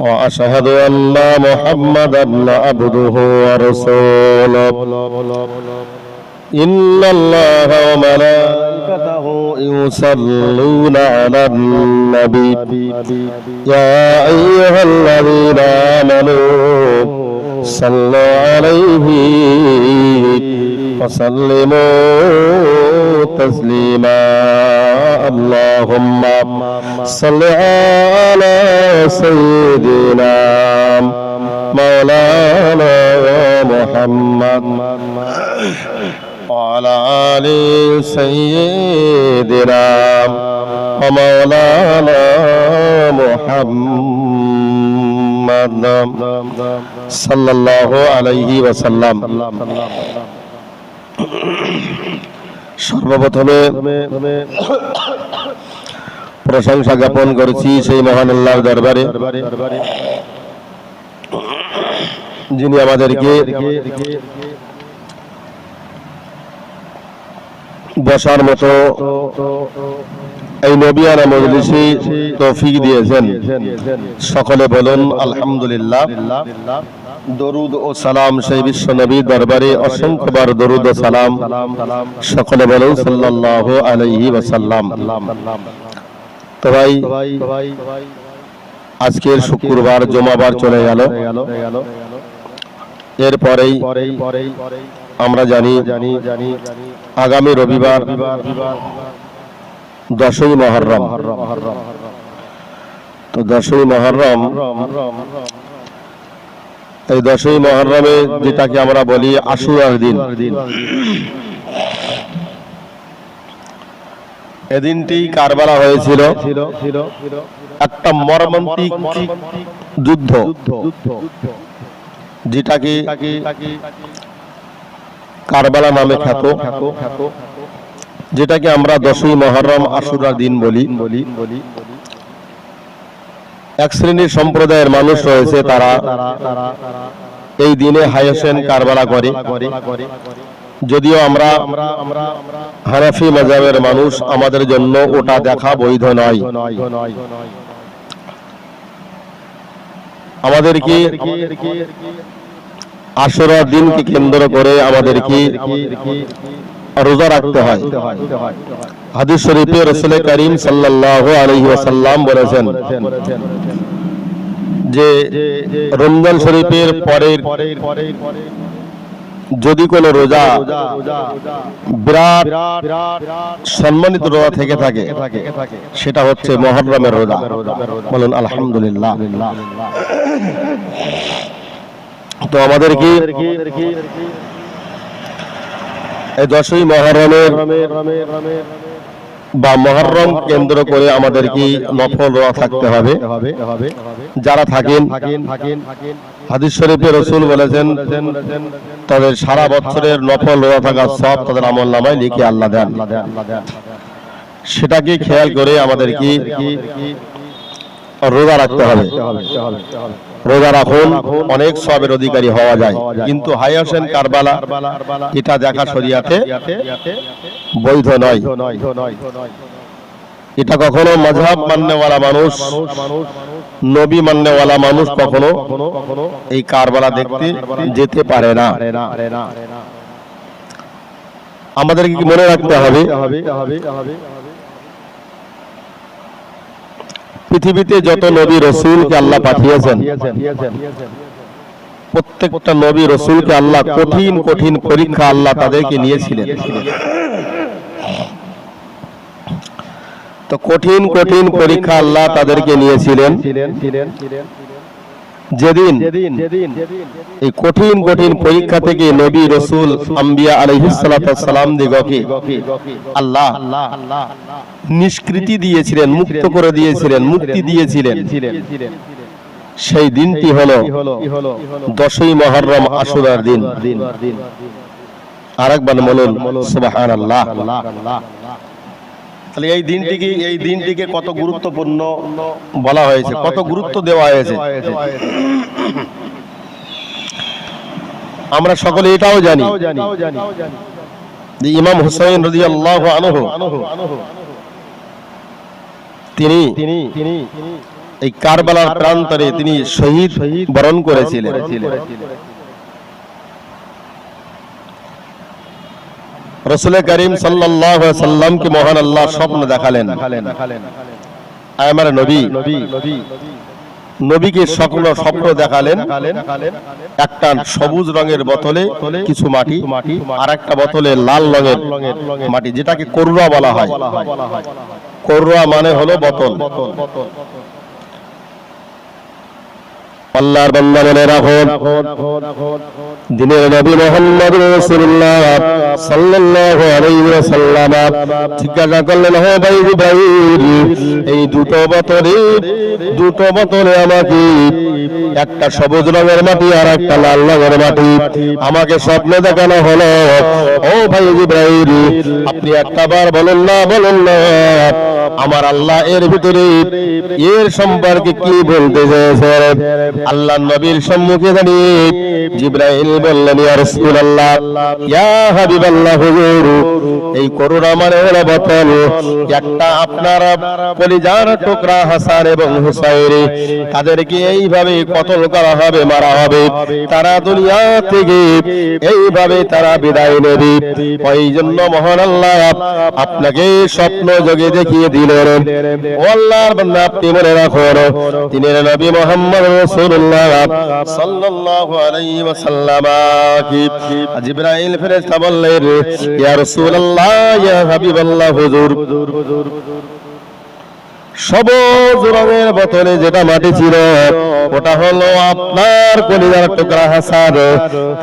وأشهد أن محمدا عبده ورسوله إن الله وملائكته يصلون على النبي يا أيها الذين آمنوا صلوا عليه وسلموا تسليما. اللهم صل على سيدنا مولانا محمد وعلى آل سيدنا ومولانا محمد. صلى الله عليه وسلم. সর্বপ্রথমে প্রশংসা জ্ঞাপন করেছি সেই মহান আল্লাহর দরবারে যিনি আমাদেরকে বসার মতো এই নবিয়ানা মজলিসি তৌফিক দিয়েছেন। সকলে বলুন, আলহামদুলিল্লাহ। দরুদ ও সালাম সেই বিশ্ব নবী দরবারে অসংখ্যবার দরুদ ও সালাম। সকলে বলুন, সাল্লাল্লাহু আলাইহি ওয়াসাল্লাম। তো ভাই, আজকের শুক্রবার, জমাবার চলে গেল। এরপরেই আমরা জানি, আগামী রবিবার দশই মহরম। তো দশই মহরম, এই দশই মহরমে যেটাকে আমরা বলি আশুরার দিন। এদিনটি কারবালা হয়েছিল একটা মর্মান্তিক যুদ্ধ, যেটাকে কারবালা নামে খ্যাত। যেটাকে আমরা দশই মহরম আশুরা দিন বলি। এক শ্রেণির সম্প্রদায়ের মানুষ রয়েছে তারা। এই দিনে হায়সেন কারবালা করে। যদিও আমরা হানাফি মজাবের মানুষ আমাদের জন্য ওটা দেখা বৈধ নয়। আমাদের কি আশুরা দিনকে কেন্দ্র করে আমাদের কি? রোজা রাখতে হয়। হাদিস শরীফে রসুল করিম সাল্লাল্লাহু আলাইহি ওয়াসাল্লাম বলেছেন যে রমজান শরীফের পরের যদি কোন রোজা বিরাট সম্মানিত রোজা থেকে থাকে, সেটা হচ্ছে মহরমের রোজা। বলুন, আলহামদুলিল্লাহ। তো আমাদের কি দশই মহরমের বা মহরম কেন্দ্র করে আমাদের কি নফল রোয়া থাকতে হবে? যারা থাকেন, হাদিস শরীফে রসুল বলেছেন, তাদের সারা বছরের নফল রোয়া থাকা সব তাদের আমল নামায় লিখে আল্লাহ দেন। সেটাকে খেয়াল করে আমাদের কি রোজা রাখতে হবে। রোজা রাখুন, অনেক সবের অধিকারী হওয়া যায়। কিন্তু হাই হোসেন কারবালা, এটা দেখা শরিয়াতে বৈধ নয়। এটা কখনো মজহাব মান্যওয়ালা মানুষ, নবী মান্যওয়ালা মানুষ কখনো এই কারবালা দেখতে যেতে পারে না। আমাদেরকে মনে রাখতে হবে? পৃথিবীতে যত নবী রসুলকে আল্লাহ পাঠিয়েছেন, প্রত্যেকটা নবী রসুলকে আল্লাহ কঠিন কঠিন পরীক্ষা আল্লাহ তাদেরকে নিয়েছিলেন। তো কঠিন কঠিন পরীক্ষা আল্লাহ তাদেরকে নিয়েছিলেন। যেদিন এই কঠিন কঠিন পরীক্ষা থেকে নবী রসুল আম্বিয়া আলহিসাম দিগকে আল্লাহ নিষ্কৃতি দিয়েছিলেন মুক্ত করে দিয়েছিলেন মুক্তি দিয়েছিলেন। সেই দিনটি হলো দশই মহরম আশুরার দিন। আরেকবার বলুন সুবাহান আল্লাহ তাহলে এই দিনটিকে এই দিনটিকে কত গুরুত্বপূর্ণ বলা হয়েছে, কত গুরুত্ব দেওয়া হয়েছে? আমরা সকলে এটাও জানি ইমাম হুসাইন রাজি আল্লাহ আনহু, তিনি এই কারবালার প্রান্তরে তিনি শহীদ বরণ করেছিলেন। রসুল করিম সাল্লামকে মহান আল্লাহ স্বপ্ন দেখালেন? নবীকে স্বপ্ন স্বপ্ন দেখালেন? একটা সবুজ রঙের বোতলে কিছু মাটি আর একটা বোতলে লাল রঙের মাটি, যেটাকে করুয়া বলা হয়। করুয়া মানে হলো বোতল। আল্লাহর বান্দা মনে রাখুন দিনের নবী মোহাম্মদ রাসূলুল্লাহ সাল্লাল্লাহু আলাইহি ওয়াসাল্লাম জিজ্ঞাসা করলেন, হে ভাই জিব্রাইল, এই দুটো বোতলে দুটো বোতলে আমাকে একটা সবুজ রঙের মাটি আর একটা লাল রঙের মাটি। আমাকে স্বপ্ন দেখানো হলো। ও ভাই জিব্রাইল, আপনি একটা বার বলুন না বলুন না। আমার আল্লাহ এর ভিতরে এর সম্পর্কে কি বলতে আল্লাহ নবীর সম্মুখে দাঁড়িয়ে বললেন, ইয়া রাসূলুল্লাহ, ইয়া হাবিবাল্লাহ হুজুর, এই একটা আপনার টুকরা হাসান এবং হুসাইন, তাদেরকে এইভাবে কতল করা হবে, মারা হবে। তারা দুনিয়া থেকে এইভাবে তারা বিদায় নেবে। ওই জন্য মহান আল্লাহ আপনাকে স্বপ্ন যোগে দেখিয়ে দিলেন ও আল্লাহর বান্দা আপনি মনে রাখুন তিনি নবী মোহাম্মদ রাসূলুল্লাহ সাল্লাল্লাহু আলাইহি ওয়াসাল্লাম কি? জিবরাইল ফেরেশতা বললেন, ইয়া রাসূলুল্লাহ, ইয়া হাবিবাল্লাহ, হুজুর। সবুজ রঙের বোতলে যেটা মাটি ছিল, ওটা হলো আপনার টুকরা হাসান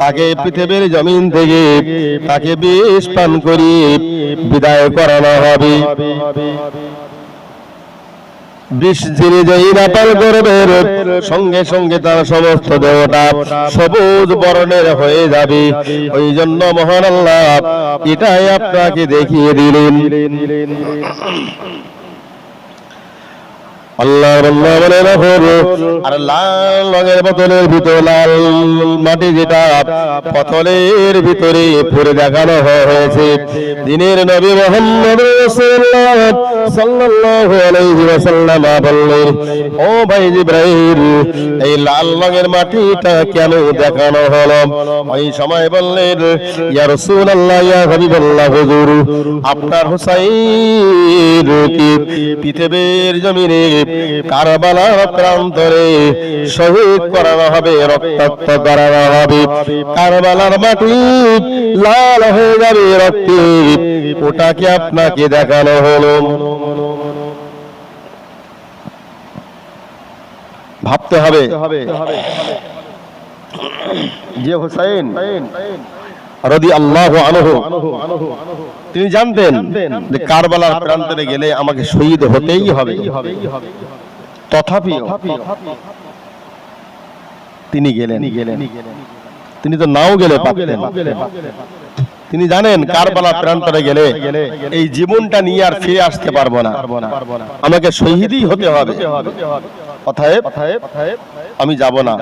তাকে পৃথিবীর জমিন থেকে, তাকে বিষ পান করি, বিদায় করানো হবে। বিষ যেই নাপাল সঙ্গে সঙ্গে তার সমস্ত দেহটা সবুজ বর্ণের হয়ে যাবে। ওই জন্য মহান আল্লাহ, এটাই আপনাকে দেখিয়ে দিলেন। আল্লাহ বলে রাখুন আর লাল রঙের বোতলের ভিতর লাল মাটি যেটা বোতলের ভিতরে পরে দেখানো হয়েছে। দিনের নবী মোহাম্মদ ও ভাই এই লাল রঙের মাটিটা কেন দেখানো সময় আপনার পৃথিবীর জমিনে কারবালার প্রান্তরে শহীদ করানো হবে রক্তাক্ত কারবালার মাটি লাল হয়ে যাবে ওটাকে আপনাকে দেখানো হলো। ভাবতে হবে। যে হুসাইন রদি আল্লাহ আনহু, তিনি জানতেন যে কারবালার প্রান্তরে গেলে আমাকে শহীদ হতেই হবে। তথাপি তিনি গেলেন। তিনি তো নাও গেলে তিনি জানেন কারবালা প্রান্তরে গেলে এই জীবনটা নিয়ে আর ফিরে আসতে পারব না। আমাকে শহীদই হতে হবে। আমি যাব না।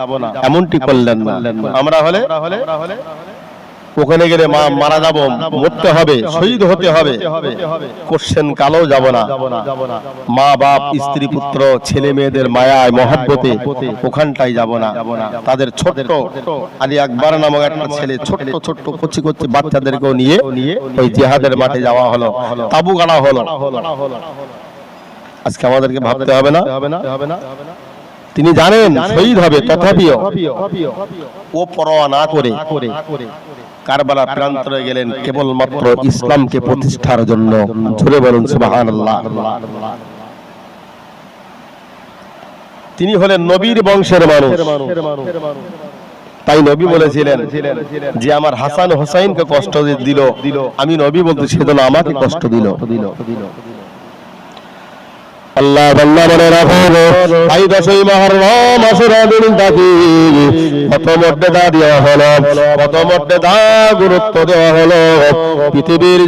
এমনটি করলেন না। আমরা হলে ওখানে গেলে মা- মারা যাব মরতে হবে শহীদ হতে হবে। কোশ্চেন কালো যাব না। মা বাপ স্ত্রী পুত্র ছেলে মেয়েদের মায়ায় মহাব্বতে ওখানটাই যাব না। তাদের ছোট্ট আলী আকবর নামক একটা ছেলে ছোট্ট ছোট্ট কচি কচি বাচ্চাদেরকেও নিয়ে ওই জিহাদের মাঠে যাওয়া হলো। তাবু গাড়া হলো। আজকে আমাদেরকে ভাবতে হবে না? তিনি জানেন শহীদ হবে তথাপিও ও পরোয়া না করে। কারবালা প্রান্তরে গেলেন কেবলমাত্র ইসলামকে প্রতিষ্ঠার জন্য। জোরে বলুন সুবহানাল্লাহ। তিনি হলেন নবীর বংশের মানুষ। তাই নবী বলেছিলেন যে আমার হাসান হোসাইনকে কষ্ট দিল। আমি নবী বলতে সেজন্য আমাকে কষ্ট দিল। আল্লাহ, বান্দা মনে রাখুন তাই দশই দিন দেওয়া হলো গুরুত্ব দেওয়া পৃথিবীর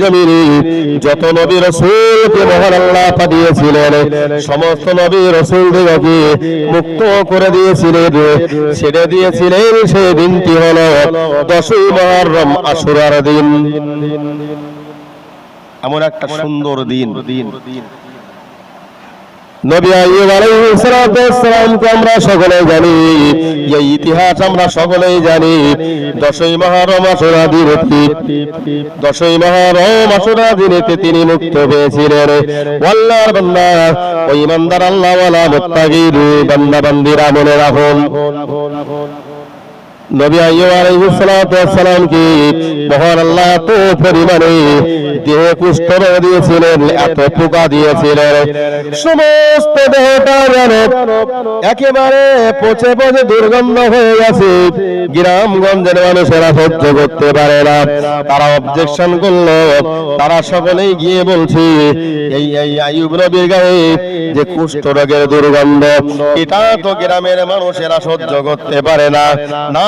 যত নবী রসুলকে আল্লাহ পাঠিয়েছিলেন, সমস্ত নবী রসুল মুক্ত করে দিয়েছিলেন। ছেড়ে দিয়েছিলেন সে দিনটি হলো দশই মহরম আসুরার দিন। এমন একটা সুন্দর দিন। নবী আইয়ুব আলাইহিস আমরা সকলেই জানি এই ইতিহাস আমরা সকলেই জানি, দশই মহরম আশুরা দিনেতে দশই মহরম আশুরা দিনেতে তিনি মুক্ত পেয়েছিলেন আল্লাহর বান্দা ওই ইমানদার আল্লাহ ওয়ালা মুত্তাকির, বান্দা বান্দিরা মনে রাখুন। নবী আইয়ুব আলাইহিস সালাতু ওয়াসসালাম কি, মহান আল্লাহ এত পরিমাণে দেহে কুষ্ঠ দিয়েছিলেন, এত পোকা দিয়েছিলেন। সমস্ত দেহটা যেন একেবারে পচে পচে দুর্গন্ধ হয়ে গেছে। গ্রামগঞ্জের মানুষেরা সহ্য করতে পারে না। তারা অবজেকশন করল। তারা সকলেই গিয়ে বলছে, এই এই আইয়ুব নবীর গায়ে যে কুষ্ঠ রোগের দুর্গন্ধ, এটা তো গ্রামের মানুষেরা সহ্য করতে পারে না। না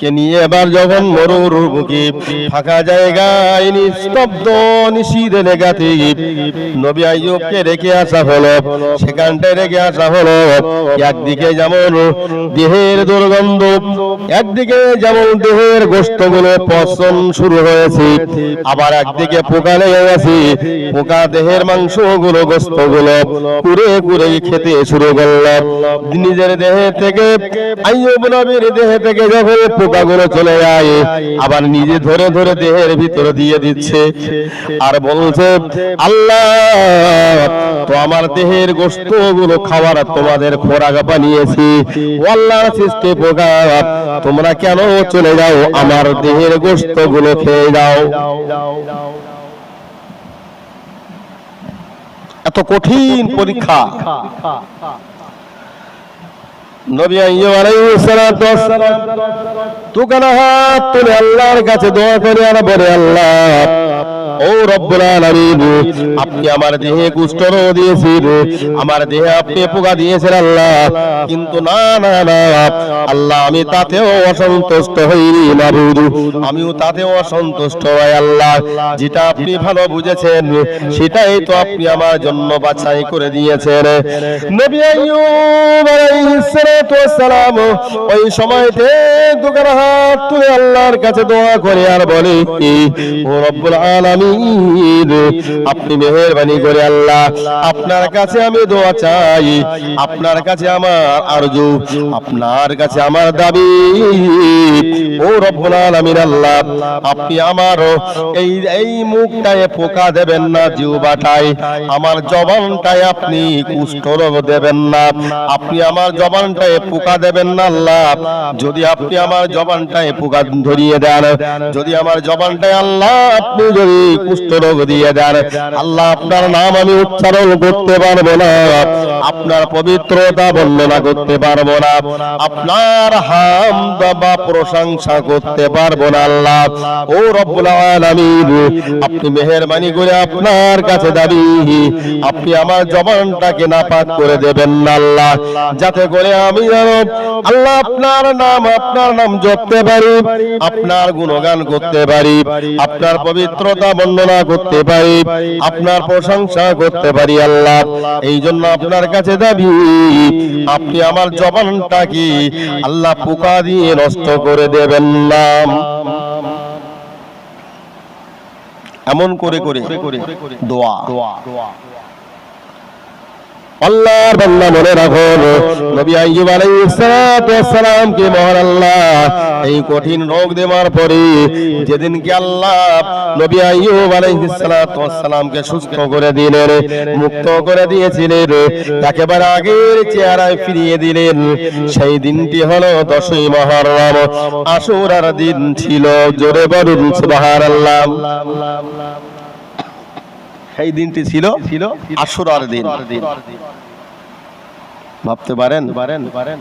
কে নিয়ে এবার যখন মরুর বুকে ফাঁকা জায়গায় নিস্তব্ধ নিশীদ লেগাতে নবী আইয়ুবকে রেখে আসা হলো, সেখানটায় রেখে আসা হলো। একদিকে যেমন দেহের দুর্গন্ধ, একদিকে যেমন দেহের গোস্তগুলো পচন শুরু হয়েছে, আবার একদিকে পোকা লেগে গেছে, পোকা দেহের মাংসগুলো গোস্তগুলো কুড়ে কুড়ে খেতে শুরু করল। নিজের দেহে থেকে, আইয়ুব নবীর দেহে থেকে যখন পোকাগুলো চলে যায়, আবার নিজে ধরে ধরে দেহের ভিতরে দিয়ে দিচ্ছে। আর বলছে, আল্লাহ, তো আমার দেহের গোস্তগুলো খাওয়ার তোমাদের খোরাক বানিয়েছি। সৃষ্টি পোকা তোমরা কেন চলে যাও? আমার দেহের গোস্তগুলো খেয়ে যাও। এত কঠিন পরীক্ষা। নবী দুখানা হাত তুলে আল্লাহর কাছে দোয়া করে আর বলে আল্লাহ ও রব্বুল আলামিন, আপনি আমার দেহে কুষ্ঠ রোগ দিয়েছেন, আমার দেহে আপনি পোকা দিয়েছেন আল্লাহ, কিন্তু না না না, আল্লাহ, আমি তাতেও অসন্তুষ্ট হইনি, মাবুদ, আমিও তাতেও অসন্তুষ্ট হয় আল্লাহ, যেটা আপনি ভালো বুঝেছেন, সেটাই তো আপনি আমার জন্য বাছাই করে দিয়েছেন। নবী আইয়ুব আলাইহিস ওয়াসসালাম ওই সময়তে দুখান হাত তুলে আল্লাহর কাছে দোয়া করে আর বলে, ও রব্বুল আলামিন আপনি মেহেরবানি করে আল্লাহ, আপনার কাছে আমি দোয়া চাই, আপনার কাছে আমার আরজু, আপনার কাছে আমার দাবি। ও রব্বুল আলামিন আল্লাহ, আপনি আমার এই এই মুখটায় পোকা দেবেন না জিহ্বাটায় আমার জবানটায় আপনি কুষ্ঠ রোগ দেবেন না, আপনি আমার জবানটায় পোকা দেবেন না আল্লাহ। যদি আপনি আমার জবানটায় পোকা ধরিয়ে দেন, যদি আমার জবানটায় আল্লাহ, আপনি যদি কুষ্ঠ রোগ দিয়ে দেন আল্লাহ, আপনার নাম আমি উচ্চারণ করতে পারব না। আপনার পবিত্রতা বর্ণনা করতে পারব না। আপনার হাম প্রশংসা করতে পারব না আল্লাহ। ও আপনি করে আপনার কাছে দাবি, আপনি আমার জবানটাকে নাপাক করে দেবেন না আল্লাহ। যাতে করে আমি আল্লাহ, আপনার নাম আপনার নাম জপতে পারি, আপনার গুণগান করতে পারি, আপনার পবিত্রতা বর্ণনা করতে পারি আপনার প্রশংসা করতে পারি আল্লাহ এই জন্য আপনার কাছে দাবি আপনি আমার জবানটা কি আল্লাহ পোকা দিয়ে নষ্ট করে দেবেন না এমন করে করে দোয়া আল্লাহর বান্দা মনে রাখো নবী আইয়ুব আলাইহিস কে মহান আল্লাহ। এই কঠিন রোগ দেওয়ার পরে যেদিন কি আল্লাহ নবী আইয়ুব আলাইহিস ওয়াসসালাম কে সুস্থ করে দিলেন, মুক্ত করে দিয়েছিলেন, একেবারে আগের চেহারায় ফিরিয়ে দিলেন, সেই দিনটি হলো দশই মহরম। আশুরার দিন ছিল, জোরে বলুন সুবহানাল্লাহ। সেই দিনটি ছিল ছিল আশুরার দিন। ভাবতে পারেন? পারেন? পারেন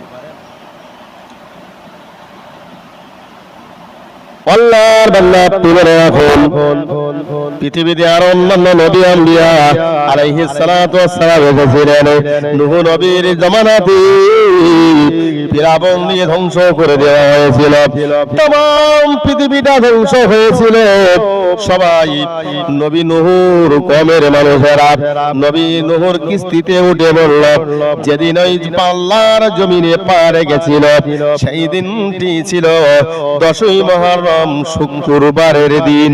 আল্লাহর বান্দা আপনি রাখুন পৃথিবীতে আর অন্যান্য নবী আম্বিয়া আলাইহিস সালাতু ওয়াসসালাম এসেছিলেন। নূহ নবীর জামানাতে দিয়ে ধ্বংস করে দেওয়া হয়েছিল। তমাম পৃথিবীটা ধ্বংস হয়েছিল। সবাই নবী নহর কমের মানুষেরা নবী নহুর কিস্তিতে উঠে বলল, যেদিন ওই পাল্লার জমিনে পারে গেছিল, সেই দিনটি ছিল দশই মহরম শুক্রবারের দিন।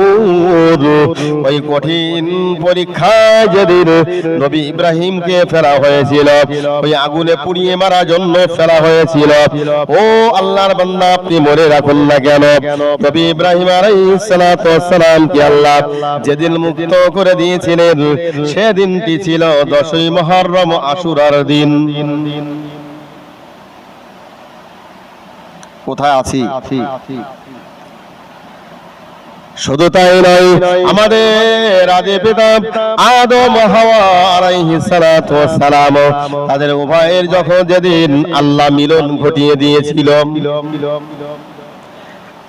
ওই কঠিন পরীক্ষায় যেদিন নবী ইব্রাহিমকে ফেলা হয়েছিল, ওই আগুনে পুড়িয়ে মারার জন্য ফেলা হয়েছিল। ও আল্লাহর বান্দা, আপনি মনে রাখুন না কেন? নবী ইব্রাহিম আলাইহিস সালাতু ওয়াস সালাম কি আল্লাহ যেদিন মুক্ত করে দিয়েছিলেন, সেদিনটি ছিল দশই মহরম আশুরার দিন। কোথায় আছি? শুধু তাই নয় আমাদের আদি পিতা আদম হাওয়া আলাইহিস সালাতু সালাম তাদের উভয়ের যখন যেদিন আল্লাহ মিলন ঘটিয়ে দিয়েছিল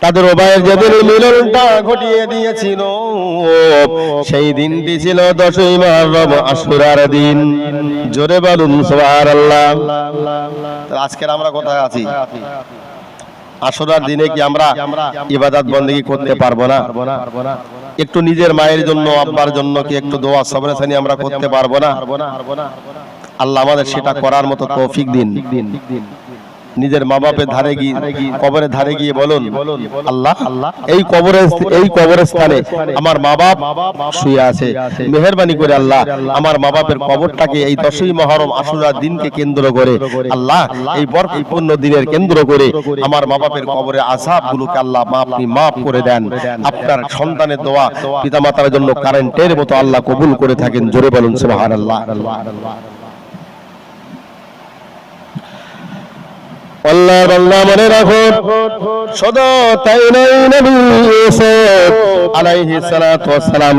তাদের উভয়ের যেদিন মিলনটা ঘটিয়ে দিয়েছিল সেই দিনটি ছিল দশই আশুরার দিন। জোরে বলুন সুবহানাল্লাহ। আজকের আমরা কোথায় আছি? আশুরার দিনে কি আমরা ইবাদত বন্দেগী করতে পারব না? একটু নিজের মায়ের জন্য, আব্বার জন্য কি একটু দোয়া সবরেসানি আমরা করতে পারব না? আল্লাহ আমাদের সেটা করার মতো তৌফিক দিন। নিজের মা বাপের ধারে গিয়ে কবরের ধারে গিয়ে বলুন আল্লাহ এই কবরের এই কবরের স্থানে আমার মা বাপ শুয়ে আছে। মেহেরবানি করে আল্লাহ আমার মা বাপের কবরটাকে এই দশই মহরম আশুরার দিনকে কেন্দ্র করে আল্লাহ এই বরকতপূর্ণ দিনের কেন্দ্র করে আমার মা বাপের কবরের আযাব গুলোকে আল্লাহ মা আপনি মাফ করে দেন। আপনার সন্তানের দোয়া পিতামাতার জন্য কারেন্টের মতো আল্লাহ কবুল করে থাকেন। জোরে বলুন সুবহানাল্লাহ। আল্লাহ বান্দা মনে রাখো, সদা তাই নাই নবী ইউসুফ সালাতু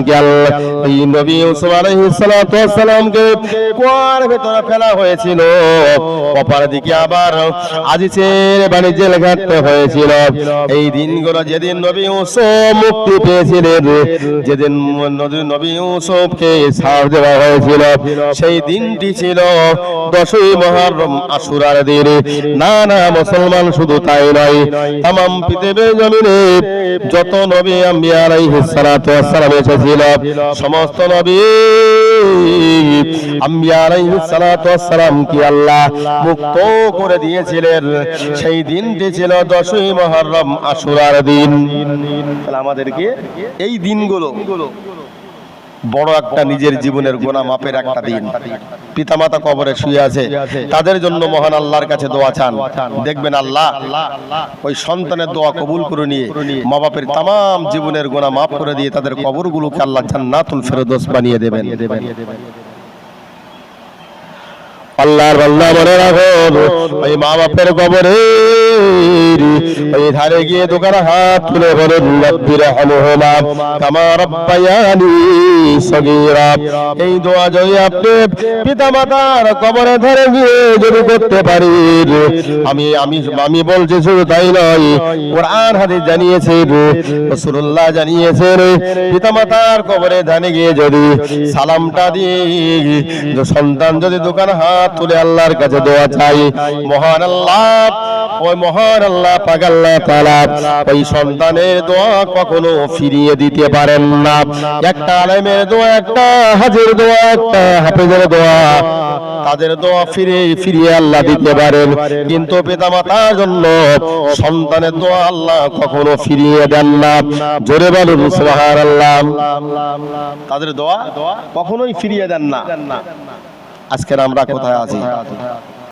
কে আল্লাহ, এই নবী ইউসুফ সালাতু কে কুয়ার ফেলা হয়েছিল দিকে আবার বাড়ি জেল হয়েছিল। এই দিনগুলো যেদিন নবী ইউসুফ মুক্তি পেয়েছিলেন, যেদিন নবী- ইউসুফকে ছাড় দেওয়া হয়েছিল, সেই দিনটি ছিল দশই মহরম আশুরার দিন। না, মুসলমান শুধু তাই নয় তাম পৃথিবীর জমিনে যত নবী, আম্বিয়া আলাইহিস সালাতু এসেছিল, সমস্ত নবী মুক্ত করে দিয়েছিলেন? সেই দিন। আমাদেরকে এই দিনগুলো বড় একটা নিজের জীবনের গোনা মাপের একটা দিন। পিতামাতা কবরে শুয়ে আছে। তাদের জন্য মহান আল্লাহর কাছে দোয়া চান। দেখবেন আল্লাহ ওই সন্তানের দোয়া কবুল করে নিয়ে মা বাপের তাম জীবনের গোনা মাফ করে দিয়ে তাদের কবরগুলোকে আল্লাহ চান জান্নাতুল ফেরদৌস বানিয়ে দেবেন। আল্লাহর বান্দা মনে রাখো ওই মা বাপের কবরে ধারে গিয়ে দোকানে হাত তুলে বলেন, রব্বি রহমহুমা, কামা রব্বায়ানি সগীরা। এই দোয়া যদি আপনি পিতামাতার কবরে ধরে গিয়ে যদি করতে পারি আমি আমি আমি বলছি শুধু তাই নয়, কোরআন হাদিস জানিয়েছে রাসূলুল্লাহ জানিয়েছেন, পিতামাতার কবরে ধানে গিয়ে যদি সালামটা দিয়ে সন্তান যদি দোকান হাত তুলে আল্লাহর কাছে দোয়া চাই মহান আল্লাহ, ওই মহান আল্লাহ পাক আল্লাহ তাআলা ওই সন্তানের দোয়া কখনো ফিরিয়ে দিতে পারেন না। একটা আলেমের দোয়া, একটা হাজির দোয়া, একটা হাফেজের দোয়া। তাদের দোয়া ফিরে, ফিরিয়ে আল্লাহ দিতে পারেন। কিন্তু পিতামাতার জন্য সন্তানের দোয়া আল্লাহ কখনো ফিরিয়ে দেন না। জোরে বলুন, সুবহানাল্লাহ। তাদের দোয়া কখনোই ফিরিয়ে দেন না। আজকের আমরা কোথায় আছি?